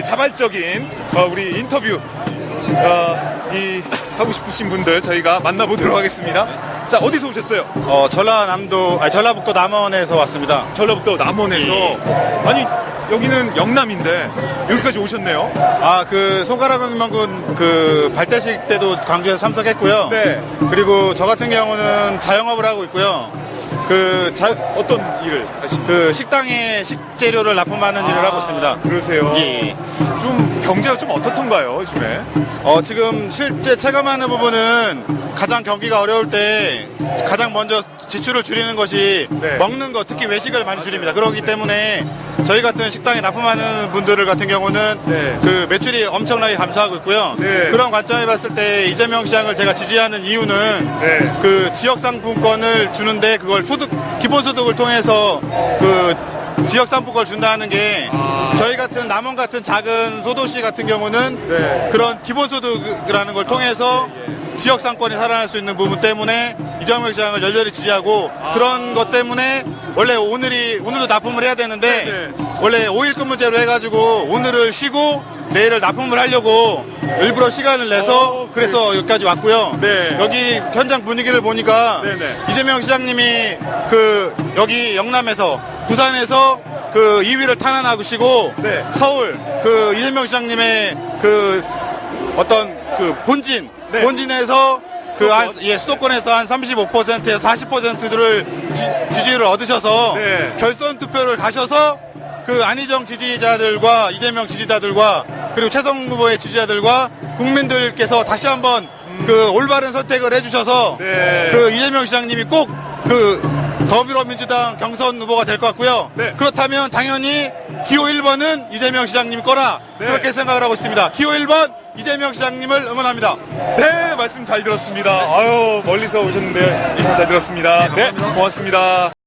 이 자발적인 어, 우리 인터뷰 어, 이 하고 싶으신 분들 저희가 만나보도록 하겠습니다. 자 어디서 오셨어요? 어, 전라남도, 아니, 전라북도 남원에서 왔습니다. 전라북도 남원에서 아니 여기는 영남인데 여기까지 오셨네요. 아, 그, 손가락은만군 그, 발대식 때도 광주에서 참석했고요. 네. 그리고 저 같은 경우는 자영업을 하고 있고요. 그, 자, 어떤 일을 하십니까? 그 식당에 식재료를 납품하는 일을 하고 있습니다. 그러세요. 예, 예. 좀 경제가 좀 어떻던가요 요즘에? 어, 지금 실제 체감하는 부분은 가장 경기가 어려울 때 가장 먼저 지출을 줄이는 것이 네. 먹는 것, 특히 외식을 많이 줄입니다. 그렇기 때문에 저희 같은 식당에 납품하는 분들을 같은 경우는 네. 그 매출이 엄청나게 감소하고 있고요. 네. 그런 관점에 봤을 때 이재명 시장을 제가 지지하는 이유는 네. 그 지역 상품권을 주는데 그걸 소득 기본 소득을 통해서 그 지역 상품권을 준다는 게 저희 같은 남원 같은 작은 소도시 같은 경우는 아. 네. 그런 기본 소득이라는 걸 통해서 지역 상권이 살아날 수 있는 부분 때문에 이재명 시장을 열렬히 지지하고 아. 그런 것 때문에 원래 오늘이 오늘도 납품을 해야 되는데 네, 네. 원래 5일 근무제로 해가지고 오늘을 쉬고 내일을 납품을 하려고 일부러 시간을 내서 어, 그래서 여기까지 왔고요. 네. 여기 현장 분위기를 보니까 네, 네. 이재명 시장님이 그 여기 영남에서 부산에서 그 2위를 탄환하시고 네. 서울 그 이재명 시장님의 그 어떤 그 본진 네. 본진에서 그한 수도권? 예, 수도권에서 한 35%에서 40%를 지지를 얻으셔서 네. 결선 투표를 가셔서 그 안희정 지지자들과 이재명 지지자들과 그리고 최성 후보의 지지자들과 국민들께서 다시 한번 그 올바른 선택을 해주셔서 네. 그 이재명 시장님이 꼭그 더불어민주당 경선 후보가 될 것 같고요. 네. 그렇다면 당연히 기호 1번은 이재명 시장님 거라 네. 그렇게 생각을 하고 있습니다. 기호 1번 이재명 시장님을 응원합니다. 네 말씀 잘 들었습니다. 아유 멀리서 오셨는데 잘 들었습니다. 네 고맙습니다.